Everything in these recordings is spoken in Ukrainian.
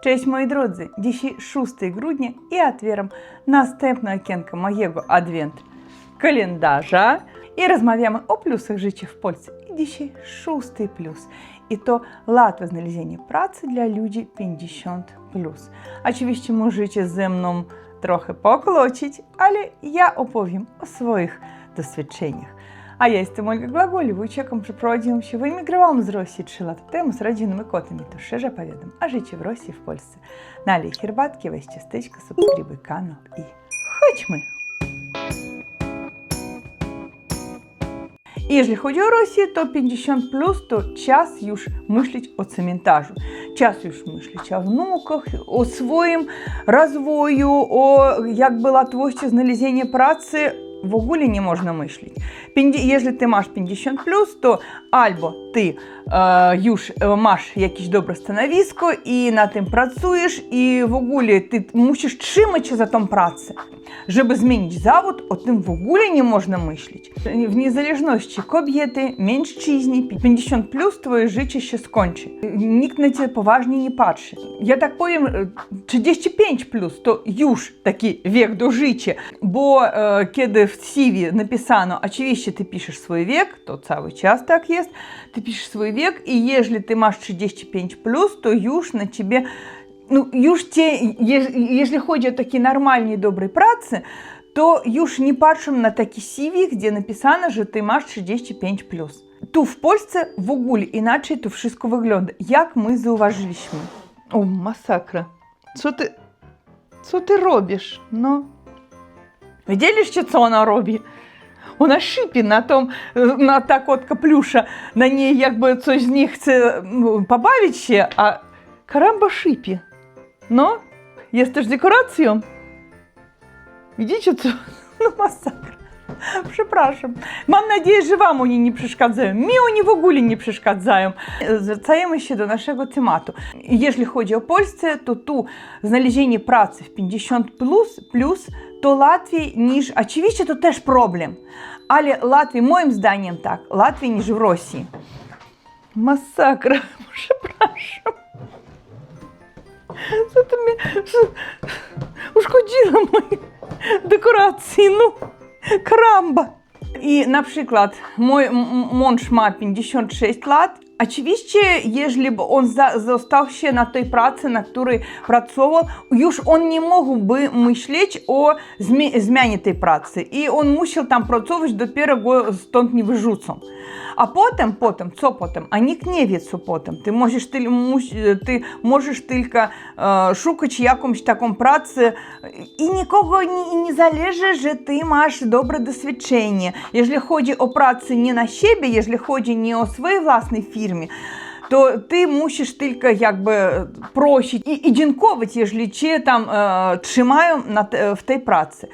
Cześć moi drodzy! Dzisiaj 6 grudnia i otwieram następne okienko mojego adwent kalendarza i rozmawiamy o plusach życia w Polsce. I dzisiaj szósty plus. I to łatwe znalezienie pracy dla ludzi 50+. Plus. Oczywiście możecie ze mną trochę poklocić, ale ja opowiem o swoich doświadczeniach. A ja jestem Ольга Глаголєва, чеком się, wyemigrowałam z Rosji 3 lata temu z rodzinnymi kotami, to szczerze opowiadam o życiu w Rosji w Polsce. Налей herbatki, weź ciasteczko, subskrybuj kanał i chodźmy! Jeżeli chodzi o Rosję, to 50 plus to czas już myśleć o cmentarzu. Czas już myśleć o wnukach, o swoim rozwoju, o jakby łatwości znalezienia pracy w ogóle można myśleć. Pięćdzie- Jeżeli ty masz 50 plus, to albo e, e, masz jakieś dobre stanowisko i na tym pracujesz i w ogóle ty musisz trzymać się za tą pracę. Żeby zmienić zawód, o tym w ogóle nie można myśleć. W niezależności kobiety, mężczyźni, 50 plus twoje życie się skończy. Nikt na ciebie poważnie nie patrzy. Ja tak powiem, e, 35 plus to już taki wiek do życia, bo e, kiedy w CV napisano, oczywiście ty piszesz swój wiek, to cały czas tak jest, ty piszesz swój wiek человек, и ежели ты маш 65 плюс, то юж на тебе ну юж те если ходят такие нармальные добрые працы то юж не падшым на такі CV где написано же ты маш 65 плюс ту в польцы вугуль иначе то вшиску выгляда як мы зауважыліśmy о масакра что ты что ты робишь но? Видели что она вона Вона шипі на том, на так от каплюша, на ній якби coś z ній chce ну, побавить się, a karamba szipie. No, jest też dekoracją. Widzicie co? No masakra. Przepraszam. Mam nadzieję, że Wam oni nie przeszkadzają. Mi oni w ogóle nie przeszkadzają. Zwracajmy się do naszego tematu. Jeżeli chodzi o Polskę, to tu znalezienie pracy w 50 plus, plus то Латвии ніж, очевидно, то теж проблем. Але Латвии, моим зданням, так, Латвии ніж в России. Масакра, прошу. Це тобі ушкоділо мої декорації, ну, крамба. І, наприклад, мой моншма 56 лат, Oczywiście, jeżeli on za, został się na tej pracy, na której pracował, już on nie mógłby myśleć o zmie- zmianie tej pracy. I on musiał tam pracować, dopiero go stąd nie wyrzucą. A potem, potem, co potem? A nikt nie wie, co potem. Ty możesz, ty, mus- ty możesz tylko e, szukać jakąś taką pracę i nikogo nie, nie zależy, że ty masz dobre doświadczenie. Jeżeli chodzi o pracę nie na siebie, jeżeli chodzi nie o swojej własnej ty musisz tylko jakby prosić i, i dziękować, jeżeli cię tam e, trzymają na te, w tej pracy.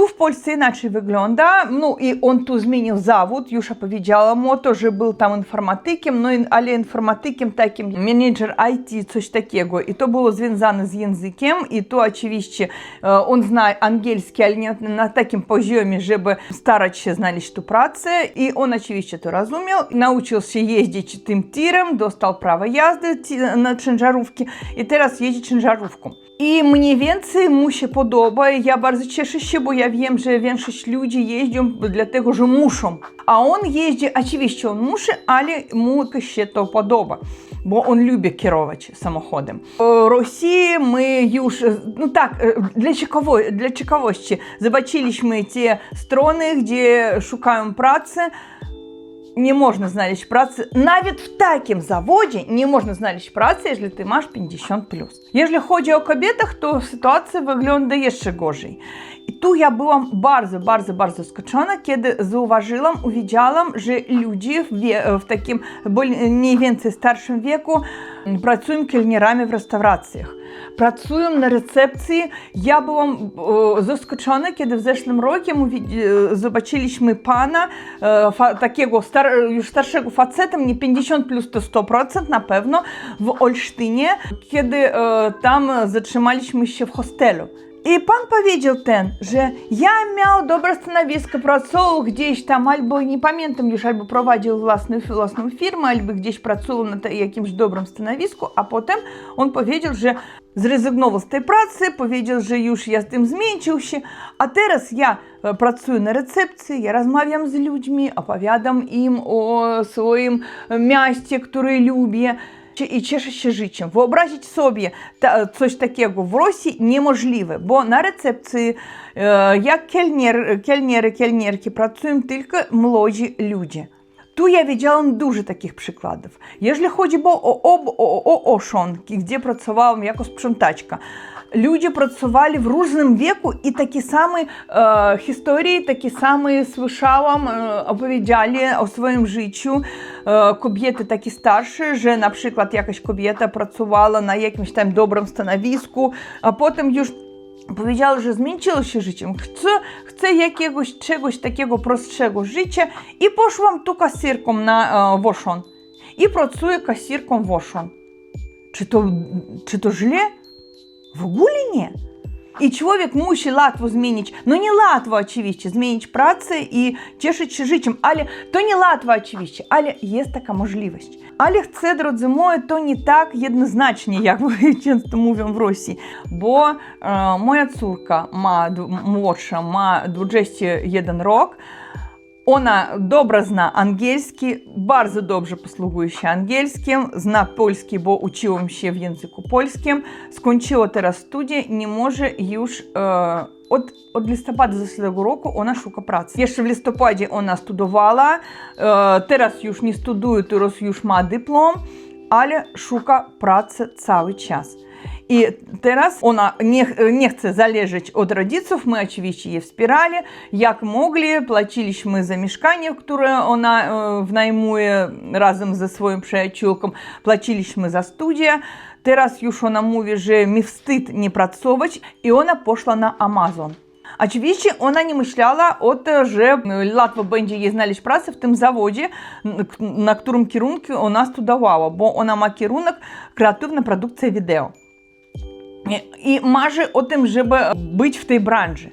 Tu w Polsce inaczej wygląda, no i on tu zmienił zawód, już opowiedziałam mu to, że był tam informatykiem, no ale informatykiem takim, menedżer IT, coś takiego. I to było związane z językiem i to oczywiście e, on zna angielski, ale nie na takim poziomie, żeby starać się znaleźć tu pracę i on oczywiście to rozumiał, nauczył się jeździć tym tirem, dostał prawo jazdy na ciężarówki i teraz jeździ ciężarówką. Mniej więcej mu się podoba. Ja bardzo cieszę się, bo ja wiem, że większość ludzi jeździą dlatego, że muszą. A on jeździ, oczywiście on musi, ale mu się to podoba. Bo on lubi kierować samochodem. W Rosji my już, no tak, dla, ciekawo, dla ciekawości, zobaczyliśmy te strony, gdzie szukają pracy. Nie można znaleźć pracy, nawet w takim zawodzie nie można znaleźć pracy, jeżeli ty masz 50+. Plus. Jeżeli chodzi o kobietach, to sytuacja wygląda jeszcze gorzej. I tu ja byłam bardzo, bardzo, bardzo zaskoczona, kiedy zauważyłam, uwidziałam, że ludzie w, wie, w takim bol- mniej więcej starszym wieku pracują kelnerami Працюємо на рецепції. Я була заскочена, коли в зeszłym році ми pana, e, takiego już starszego faceta, nie 50 plus to 100% na pewno, w Olsztynie, kiedy e, tam zatrzymaliśmy się w hostelu. Ten, że ja miał dobre stanowisko, pracował gdzieś tam, albo nie pamiętam już, albo prowadził własną, własną firmę, albo gdzieś pracował na te- jakimś dobrym stanowisku, a potem on powiedział, że zrezygnował z tej pracy, powiedział, że już ja z tym zmęczył się, a teraz ja e, pracuję na recepcji, ja rozmawiam z ludźmi, opowiadam im o swoim mieście, które lubię i cieszę się życiem. Wyobrazić sobie ta, coś takiego w Rosji niemożliwe, bo na recepcji jak kelnier, kelniery, kelnierki pracują tylko młodzi ludzie. Tu ja widziałam dużo takich przykładów. Jeżeli chodzi o, o, o, o Oszonki, gdzie pracowałam jako sprzątaczka, pracowali w różnym wieku i takie same e, historie, takie same słyszałam, e, opowiedzieli o swoim życiu e, kobiety takie starsze, że na przykład jakaś kobieta pracowała na jakimś tam dobrym stanowisku, a potem już Powiedziała, że zmęczyło się życiem, chcę, chcę jakiegoś czegoś takiego prostszego życia i poszłam tu kasirką na e, Woszon. I pracuję kasirką Woszon. Czy to, czy to? I człowiek musi łatwo zmienić, no nie łatwo oczywiście, zmienić pracę i cieszyć się życiem, ale to nie łatwo oczywiście, ale jest taka możliwość. Ale chcę, drodzy moi, to nie tak jednoznacznie, jak ви często mówią w Rosji, bo e, moja córka ma, d- młodsza, ma 21 rok, Ona добре angielski, bardzo dobrze posługuje się angielskim, zna polski, bo uczyłam się w języku polskim, skończyła teraz studia, nie może już e, od, od listopada zeszłego roku ona szuka pracy. Jeszcze w listopadzie ona studiowała, e, teraz już nie studiuje, teraz już ma dyplom, ale szuka pracy cały czas. I teraz ona nie, nie chce zależeć od rodziców, my oczywiście je wspierali, jak mogli, płaciliśmy za mieszkanie, które ona e, wynajmuje razem ze swoim przyjaciółką, płaciliśmy za studia. Teraz już ona mówi, że mi wstyd nie pracować i ona poszła na Amazon. Oczywiście ona nie myślała o tym, że łatwo będzie jej znaleźć pracę w tym zawodzie, na którym kierunku ona studiowała, bo ona ma kierunek kreatywna produkcja wideo. І marzy o tym, żeby być w tej.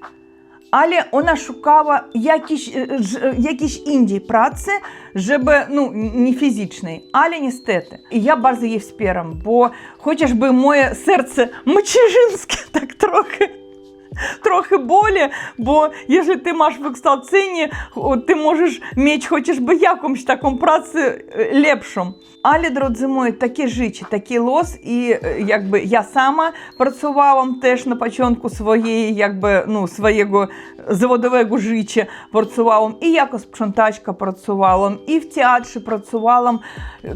Ale ona szukała jakiejś, e, ж- jakiejś indziej pracy, żeby, no, nie fizycznej, ale niestety. I ja bardzo jej wspieram, bo chociażby moje serce macierzyńskie tak trochę trochę boli, bo jeżeli ty masz wykształcenie, o, ty możesz mieć chociażby jakąś taką pracę e, lepszą. Ale, drodzy moi, takie życie, taki los і е, якби я сама працювałam теж на початку своєї, якби, ну, swojego zawodowego życia працювałam і як sprzątaczka працювałam, і в працювałam,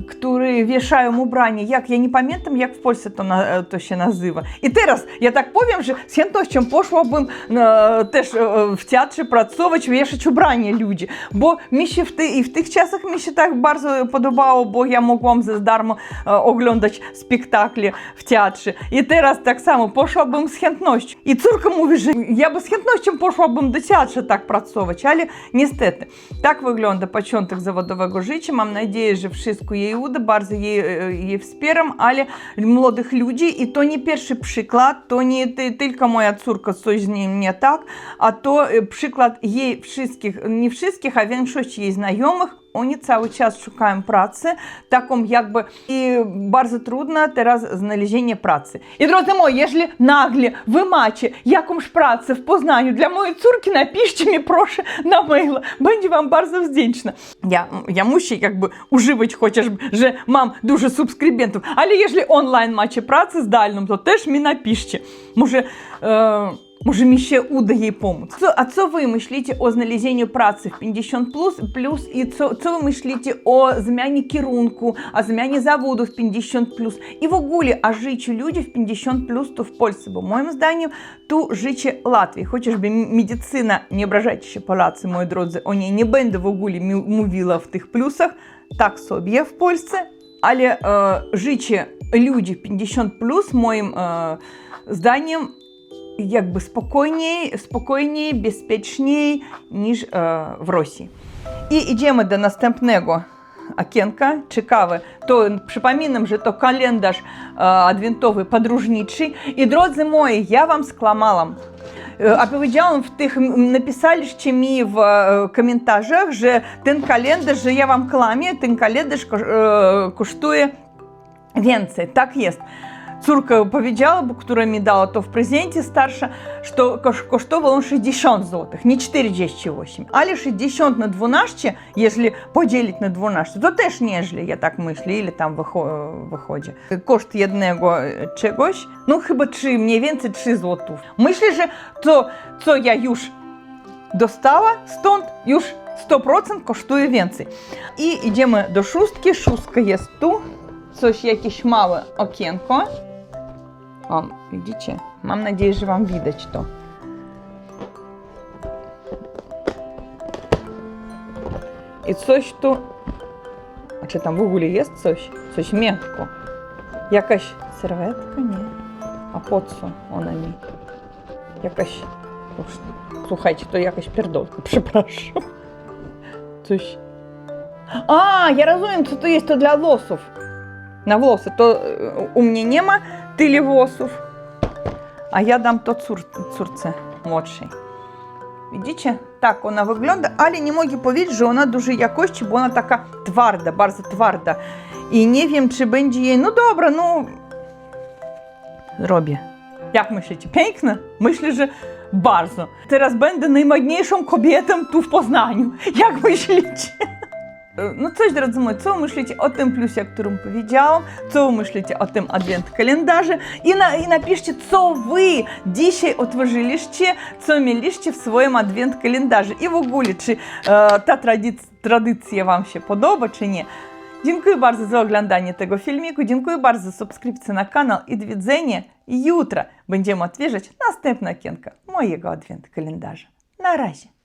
który wieszają ubrania, jak, ja nie pamiętam, jak w Polsce to, na, to się nazywa. I teraz, ja tak powiem, że z chętnością poszłabym e, też e, w teatrze pracować, wieszać ubrania ludzi, bo mi się w, ty, i w tych czasach mi się tak bardzo podobało, bo ja mogłam za darmo e, oglądać spektakle w teatrze. I teraz tak samo poszłabym z chętnością. I córka mówi, że ja by z chętnością poszłabym do teatru tak pracować, ale niestety, tak wygląda początek zawodowego życia. Mam nadzieję, że wszystko jej uda, bardzo jej, e, jej wspieram, ale młodych ludzi i to nie pierwszy przykład, to nie ty, tylko moja córka coś z nim nie tak, a to e, pracę w Poznaniu dla mojej córki, napiszcie mi proszę na mail, będzie wam bardzo wdzięczna. Ja, ja muszę jakby używać chociażby, że mam dużo subskrybentów, ale jeżeli online macie pracę zdalną, to też mi napiszcie. Może... E, Можем еще уда ей помочь. Цо, а что вы мышлите о знalizению працы в 50 плюс, плюс и что вы мышлите о змяне кірунку, о змяне заводу в 50 плюс. И в огуле о а жичу люди в 50 плюс то в Польше, по моему зданию, ту жиче Латвии. Хочешь бы медицина? Не ображать еще по Латвии, мои дрозы, о ней не бенда в огуле мувила в тых плюсах, так собе в Польсе, але э, жиче люди 50 плюс моим э, зданием jakby spokojniej, spokojniej, bezpieczniej niż e, w Rosji. I idziemy do następnego okienka ciekawe. To przypominam, że to kalendarz e, adwentowy podróżniczy. I drodzy moi, ja wam sklamałam. E, Opowiedziałam w tych, m, napisaliście mi w e, komentarzach, że ten kalendarz, że ja wam kłamię, ten kalendarz kosz- e, kosztuje więcej. Tak jest. Córka powiedziała, bo która mi dała to w prezencie starsza, что кош- kosztował on 60 zł, nie 48, ale 60 na 12, jeśli podzielić na 12, to też nieźle, ja tak myślę, ile tam wycho- wychodzi. Koszt jednego e, czegoś, no chyba 3, mniej więcej 3 zł. Myślę, że to, co ja już dostała stąd, już 100% kosztuje więcej. I idziemy do szóstki, szóstka jest tu, coś, jakieś małe okienko. Вам, видите? Мам надеюсь же вам widać что и це ж. А что там в углі ест, щось? Щось м'ятко? Якась серветка? Ні. А поцу он они. Якась... Слухайте, то якась пердовка, прошу. Coś... А, я розумію, це то есть то для волосів. На волосы. То э, у меня нема, Ти Лівосов, а я дам то цур, цурце младший. Видите, так вона виглядає, але не можу повірити, що вона дуже якось, чи бо вона така тварда, дуже тварда. І не wiem, чи буде їй, ну добре, ну zrobię. Jak myślicie? Piękne? Myślę, że bardzo. Teraz będę najładniejszą kobietą tu w Poznaniu. Jak myślicie? No coś, drodzy moi, co myślicie o tym plusie, o którym powiedziałam? Co myślicie o tym adwent kalendarze? I, na, I napiszcie, co wy dzisiaj otworzyliście, co mieliście w swoim adwent kalendarze. I w ogóle, czy e, ta tradyc- tradycja wam się podoba, czy nie. Dziękuję bardzo za oglądanie tego filmiku, dziękuję bardzo za subskrypcję na kanał i do widzenia. Jutro będziemy otwierać następne okienko mojego adwent kalendarza. Na razie.